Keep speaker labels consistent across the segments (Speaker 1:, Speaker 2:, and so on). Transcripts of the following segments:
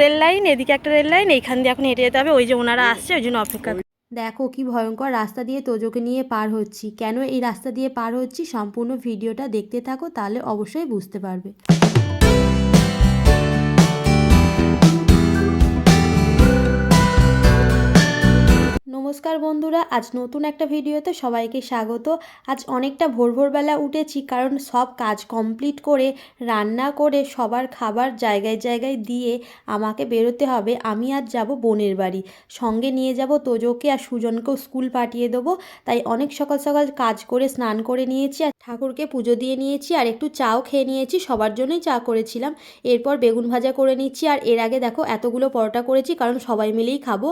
Speaker 1: Rail line, এদিকে একটা rail line, এইখান দিয়ে এখন হেঁটে যেতে হবে। ওই যে ওনারা আসছে, ওই জন্য অপেক্ষা
Speaker 2: দেখো কি ভয়ঙ্কর রাস্তা দিয়ে তোজোকে নিয়ে পার হচ্ছি। কেন এই রাস্তা দিয়ে পার হচ্ছি? সম্পূর্ণ ভিডিওটা দেখতে থাকো, তাহলে অবশ্যই বুঝতে পারবে। নমস্কার বন্ধুরা, আজ নতুন একটা ভিডিওতে সবাইকে স্বাগত। আজ অনেকটা ভোর ভোরবেলা উঠেছি, কারণ সব কাজ কমপ্লিট করে, রান্না করে, সবার খাবার জায়গায় জায়গায় দিয়ে আমাকে বেরোতে হবে। আমি আজ যাব বোনের বাড়ি। সঙ্গে নিয়ে যাব তোজোকে আর সুজনকেও স্কুল পাঠিয়ে দেবো। তাই অনেক সকাল সকাল কাজ করে, স্নান করে নিয়েছি, আর ঠাকুরকে পুজো দিয়ে নিয়েছি, আর একটু চাও খেয়ে নিয়েছি, সবার জন্যই চা করেছিলাম। এরপর বেগুন ভাজা করে নিচ্ছি, আর এর আগে দেখো এতগুলো পরোটা করেছি, কারণ সবাই মিলেই খাব।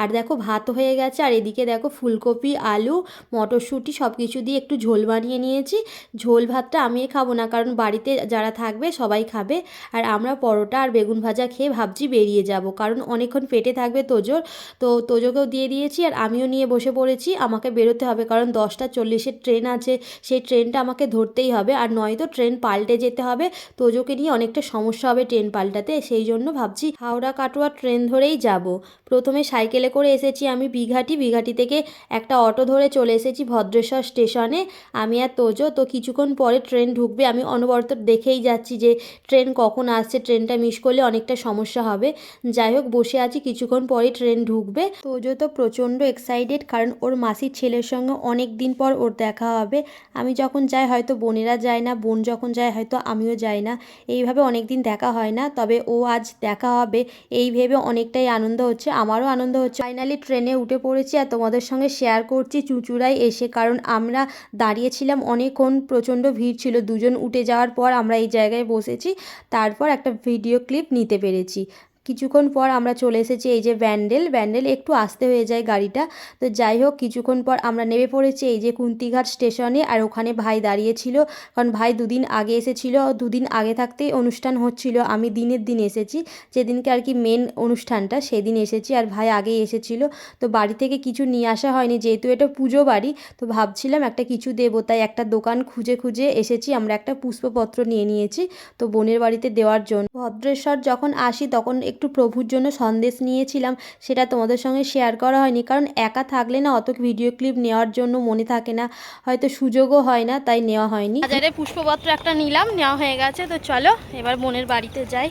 Speaker 2: আর দেখো ভাত হয়ে গেছে, আর এদিকে দেখো ফুলকপি, আলু, মটরশুঁটি সব কিছু দিয়ে একটু ঝোল বানিয়ে নিয়েছি। ঝোল ভাতটা আমি খাব না, কারণ বাড়িতে যারা থাকবে সবাই খাবে। আর আমরা পরোটা আর বেগুন ভাজা খেয়ে ভাবছি বেরিয়ে যাব, কারণ অনেকক্ষণ পেটে থাকবে তোজোর। তো তোজোকেও দিয়ে দিয়েছি আর আমিও নিয়ে বসে পড়েছি, আমাকে বেরোতে হবে, কারণ দশটা চল্লিশের ট্রেন আছে, সেই ট্রেনটা আমাকে ধরতেই হবে। আর নয়তো ট্রেন পাল্টে যেতে হবে, তোজোকে নিয়ে অনেকটা সমস্যা হবে ট্রেন পাল্টাতে, সেই জন্য ভাবছি হাওড়া কাটোয়া ট্রেন ধরেই যাব। প্রথমে সাইকেলে করে এসেছি আমি বিঘাটি বিঘাটি থেকে একটা অটো ধরে চলে এসেছি ভদ্রেশ্বর স্টেশনে। আমি আর তোজো, তো কিছুক্ষণ পরে ট্রেন ঢুকবে। আমি অনবরত দেখেই যাচ্ছি যে ট্রেন কখন আসছে, ট্রেনটা মিস করলে অনেকটা সমস্যা হবে। যাই হোক, বসে আছি, কিছুক্ষণ পরে ট্রেন ঢুকবে। তোজো তো প্রচণ্ড এক্সাইটেড কারণ ওর মাসির ছেলের সঙ্গে অনেক দিন পর ওর দেখা হবে। আমি যখন যাই, হয়তো বোনেরা যায় না, বোন যখন যায়, হয়তো আমিও যাই না। এইভাবে অনেক দিন দেখা হয় না, তবে ও আজ দেখা হবে। এই ভেবে অনেকটাই আনন্দ হচ্ছে, আমারও আনন্দ হচ্ছে। ফাইনালি ট্রেনে উঠে পড়েছি। আর তোমাদের সঙ্গে শেয়ার করছি চুঁচুড়ায় এসে, কারণ আমরা দাঁড়িয়েছিলাম অনেকক্ষণ, প্রচণ্ড ভিড় ছিল। দুজন উঠে যাওয়ার পর আমরা এই জায়গায় বসেছি। তারপর একটা ভিডিও ক্লিপ নিতে পেরেছি। কিছুক্ষণ পর আমরা চলে এসেছি এই যে ব্যান্ডেল ব্যান্ডেল একটু আসতে হয়ে যায় গাড়িটা। তো যাই হোক, কিছুক্ষণ পর আমরা নেমে পড়েছি এই যে কুন্তিঘাট স্টেশনে আর ওখানে ভাই দাঁড়িয়েছিল। কারণ ভাই দুদিন আগে এসেছিল। দুদিন আগে থাকতেই অনুষ্ঠান হচ্ছিল। আমি দিনের দিন এসেছি। যেদিনকে আর কি মেন অনুষ্ঠানটা, সেদিন এসেছি আর ভাই আগেই এসেছিল। তো বাড়ি থেকে কিছু নিয়ে আসা হয়নি। যেহেতু এটা পুজো বাড়ি, তো ভাবছিলাম একটা কিছু দেবো। তাই একটা দোকান খুঁজে খুঁজে এসেছি। আমরা একটা পুষ্পপত্র নিয়ে নিয়েছি। তো বোনের বাড়িতে দেওয়ার জন্য। ভদ্রেশ্বর যখন আসি, তখন একটু প্রভুর জন্য সন্দেশ নিয়েছিলাম, সেটা তোমাদের সঙ্গে শেয়ার করা হয়নি। কারণ একা থাকলে না অত ভিডিও ক্লিপ নেওয়ার জন্য মনে থাকে না। হয়তো সুযোগও হয় না, তাই নেওয়া হয়নি।
Speaker 1: বাজারে পুষ্পপত্র একটা নিলাম, নেওয়া হয়ে গেছে। তো চলো, এবার বোনের বাড়িতে যাই।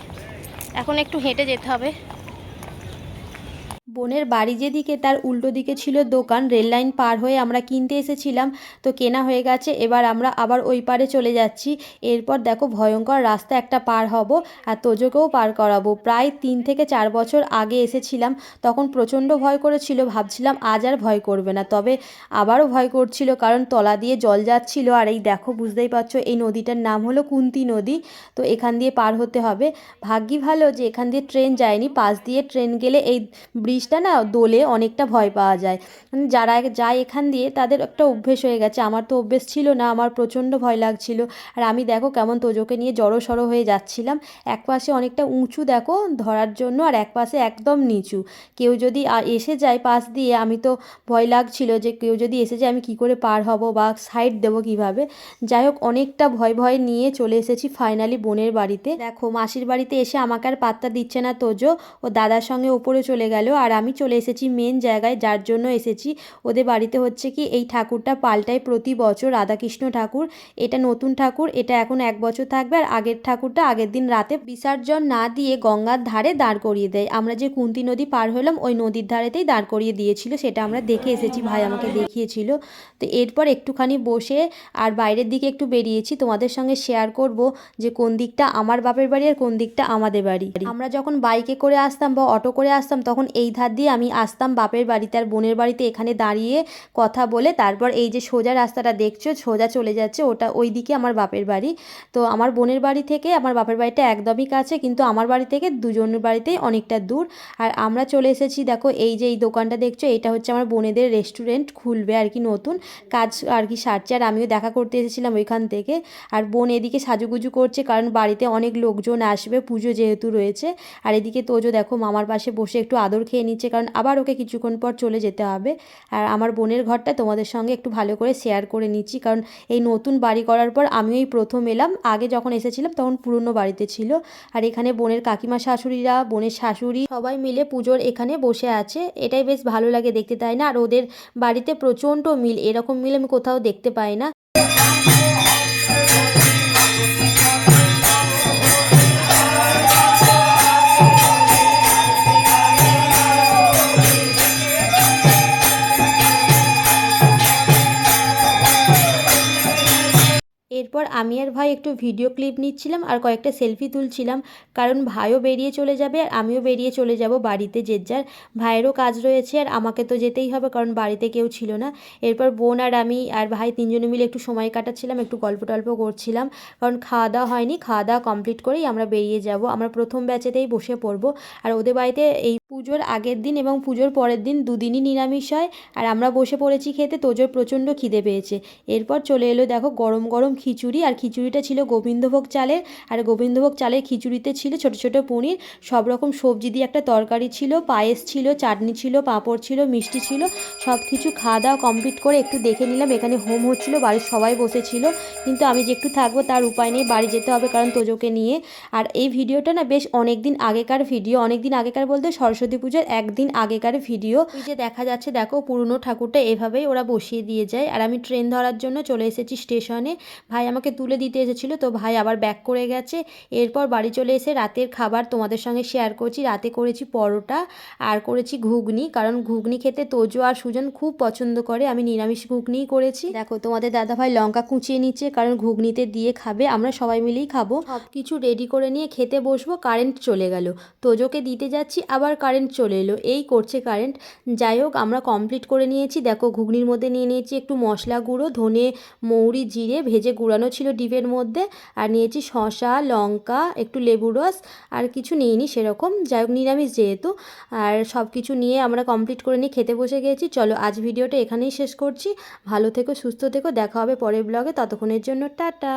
Speaker 1: এখন একটু হেঁটে যেতে হবে।
Speaker 2: বোনের বাড়ি যেদিকে, তার উল্টো দিকে ছিল দোকান, রেল লাইন পার হয়ে আমরা কিনতে এসেছিলাম, তো কেনা হয়ে গেছে, এবার আমরা আবার ওই পারে চলে যাচ্ছি। এরপর দেখো ভয়ঙ্কর রাস্তা, একটা পার হব আর তোজোকেও পার করাবো। প্রায় তিন থেকে চার বছর আগে এসেছিলাম, তখন প্রচণ্ড ভয় করেছিল, ভাবছিলাম আজ আর ভয় করবে না, তবে আবারও ভয় করছিল, কারণ তলা দিয়ে জল যাচ্ছিল, আর এই দেখো, বুঝতেই পারছ, এই নদীটার নাম হলো কুন্তি নদী, তো এখান দিয়ে পার হতে হবে। ভাগ্যি ভালো যে এখান দিয়ে ট্রেন যায়নি, পাশ দিয়ে ট্রেন গেলে এই ব্রিজটা না দোলে অনেকটা ভয় পাওয়া যায়। মানে যারা যায় এখান দিয়ে তাদের একটা অভ্যেস হয়ে গেছে। আমার তো অভ্যেস ছিল না, আমার প্রচণ্ড ভয় লাগছিল। আর আমি দেখো কেমন তোজোকে নিয়ে জড়ো হয়ে যাচ্ছিলাম। এক পাশে অনেকটা উঁচু দেখো ধরার জন্য আর এক পাশে একদম নিচু। কেউ যদি এসে যায় পাশ দিয়ে, আমি তো ভয় লাগছিল যে কেউ যদি এসে যায় আমি কি করে পার হব বা সাইড দেবো কীভাবে? যাই হোক, অনেকটা ভয় ভয় নিয়ে চলে এসেছি ফাইনালি বোনের বাড়িতে। দেখো মাসির বাড়িতে এসে আমাকে আর পাত্তা দিচ্ছে না তোজো। ও দাদার সঙ্গে ওপরে চলে গেল আর আমি চলে এসেছি মেন জায়গায়, যার জন্য এসেছি। ওদের বাড়িতে হচ্ছে কি, এই ঠাকুরটা পাল্টায় প্রতি বছর রাধাকৃষ্ণ ঠাকুর। এটা নতুন ঠাকুর, এটা এখন এক বছর থাকবে আর আগের ঠাকুরটা আগের দিন রাতে বিসর্জন না দিয়ে গঙ্গার ধারে দাঁড় করিয়ে দেয়। আমরা যে কুন্তি নদী পার হলাম, ওই নদীর ধারেতেই দাঁড় করিয়ে দিয়েছিল, সেটা আমরা দেখে এসেছি, ভাই আমাকে দেখিয়েছিল। তো এরপর একটুখানি বসে আর বাইরের দিকে একটু বেরিয়েছি, তোমাদের সঙ্গে শেয়ার করব যে কোন দিকটা আমার বাপের বাড়ি আর কোন দিকটা আমাদের বাড়ি। আমরা যখন বাইকে করে আসতাম বা অটো করে আসতাম, তখন এই ধার দিয়ে আমি আসতাম বাপের বাড়িতে আর বোনের বাড়িতে এখানে দাঁড়িয়ে কথা বলে, তারপর এই যে সোজা রাস্তাটা দেখছ, সোজা চলে যাচ্ছে, ওটা ওই দিকে আমার বাপের বাড়ি। তো আমার বোনের বাড়ি থেকে, আমার বাপের বাড়িটা একদমই কাছে, কিন্তু আমার বাড়ি থেকে দুজনের বাড়িতেই অনেকটা দূর। আর আমরা চলে এসেছি, দেখো এই যে এই দোকানটা দেখছ, এটা হচ্ছে আমার বোনেদের রেস্টুরেন্ট, খুলবে আর কি নতুন কাজ আর কি সারছে। আর আমিও দেখা করতে এসেছিলাম ওইখান থেকে। আর বোন এদিকে সাজুগুজু করছে, কারণ বাড়িতে অনেক লোকজন আসবে, পুজো যেহেতু রয়েছে। আর এদিকে তোজো দেখো মামার পাশে বসে একটু আদর খেয়ে নিচ্ছে, কারণ আবার ওকে কিছুক্ষণ পর চলে যেতে হবে। আর আমার বোনের ঘরটা তোমাদের সঙ্গে একটু ভালো করে শেয়ার করে নিচ্ছি, কারণ এই নতুন বাড়ি করার পর আমিও এই প্রথম এলাম। আগে যখন এসেছিলাম তখন পুরনো বাড়িতে ছিল। আর এখানে বোনের কাকিমা শাশুড়িরা, বোনের শাশুড়ি সবাই মিলে পুজোর এখানে বসে আছে। এটাই বেশ ভালো লাগে দেখতে, তাই না? আর ওদের বাড়িতে প্রচণ্ড মিল, এরকম মিল আমি কোথাও দেখতে পাই না। এরপর আমি আর ভাই একটু ভিডিও ক্লিপ নিচ্ছিলাম আর কয়েকটা সেলফি তুলছিলাম। কারণ ভাইও বেরিয়ে চলে যাবে আর আমিও বেরিয়ে চলে যাব বাড়িতে যে যার। ভাইয়েরও কাজ রয়েছে আর আমাকে তো যেতেই হবে কারণ বাড়িতে কেউ ছিল না। এরপর বোন আর আমি আর ভাই তিনজনে মিলে একটু সময় কাটাচ্ছিলাম, একটু গল্প টল্প করছিলাম। কারণ খাওয়া দাওয়া হয়নি খাওয়া দাওয়া কমপ্লিট করেই আমরা বেরিয়ে যাব। আমরা প্রথম ব্যাচেতেই বসে পড়ব। আর ওদের বাড়িতে এই পুজোর আগের দিন এবং পুজোর পরের দিন দুদিনই নিরামিষ হয়। আর আমরা বসে পড়েছি খেতে, তোজোর প্রচণ্ড খিদে পেয়েছে। এরপর চলে এলো দেখো গরম গরম খিচুড়ি, আর খিচুড়িটা ছিল গোবিন্দভোগ চালের। আর গোবিন্দভোগ চালের খিচুড়িতে ছিল ছোট ছোট পনির, সব রকম সবজি দিয়ে একটা তরকারি ছিল, পায়েস ছিল, চাটনি ছিল, পাঁপড় ছিল, মিষ্টি ছিল, সব কিছু খাওয়া দাওয়া কমপ্লিট করে একটু দেখে নিলাম, এখানে হোম হচ্ছিল, বাড়ির সবাই বসেছিল। কিন্তু আমি যে একটু থাকব তার উপায় নেই, বাড়ি যেতে হবে কারণ তোজোকে নিয়ে। আর এই ভিডিওটা না বেশ অনেক দিন আগেকার ভিডিও অনেক দিন আগেকার বলতে সরস্বতী পুজোর একদিন আগেকার ভিডিও। যে দেখা যাচ্ছে, দেখো পুরনো ঠাকুরটা এভাবেই ওরা বসিয়ে দিয়ে যায়। আর আমি ট্রেন ধরার জন্য চলে এসেছি স্টেশনে। ভাই আমাকে তুলে দিতে এসেছিল, তো ভাই আবার ব্যাক করে গেছে। এরপর বাড়ি চলে এসে রাতের খাবার তোমাদের সঙ্গে শেয়ার করছি। রাতে করেছি পরোটা আর করেছি ঘুগনি, কারণ ঘুগনি খেতে তোজো আর সুজন খুব পছন্দ করে। আমি নিরামিষ ঘুগনিই করেছি। দেখো তোমাদের দাদাভাই লঙ্কা কুচিয়ে নিচ্ছে, কারণ ঘুগনিতে দিয়ে খাবে, আমরা সবাই মিলেই খাব। সব কিছু রেডি করে নিয়ে খেতে বসবো কারেন্ট চলে গেল। তোজোকে দিতে যাচ্ছি, আবার চলে এলো। এই করছে কারেন্ট যাই হোক, আমরা কমপ্লিট করে নিয়েছি। দেখো, ঘুগনির মধ্যে নিয়ে নিয়েছি একটু মশলা গুঁড়ো, ধনে, মৌরি, জিরে, ভেজে গুঁড়ানো ছিল ডিপের মধ্যে। আর নিয়েছি শশা লঙ্কা, একটু লেবু রস, আর কিছু নিইনি সেরকম। যাই হোক, নিরামিষ যেহেতু। আর সব কিছু নিয়ে আমরা কমপ্লিট করে নিয়ে খেতে বসে গেছি। চলো, আজ ভিডিওটা এখানেই শেষ করছি। ভালো থেকো, সুস্থ থেকো। দেখা হবে পরের ব্লগে ততক্ষণের জন্য টাটা।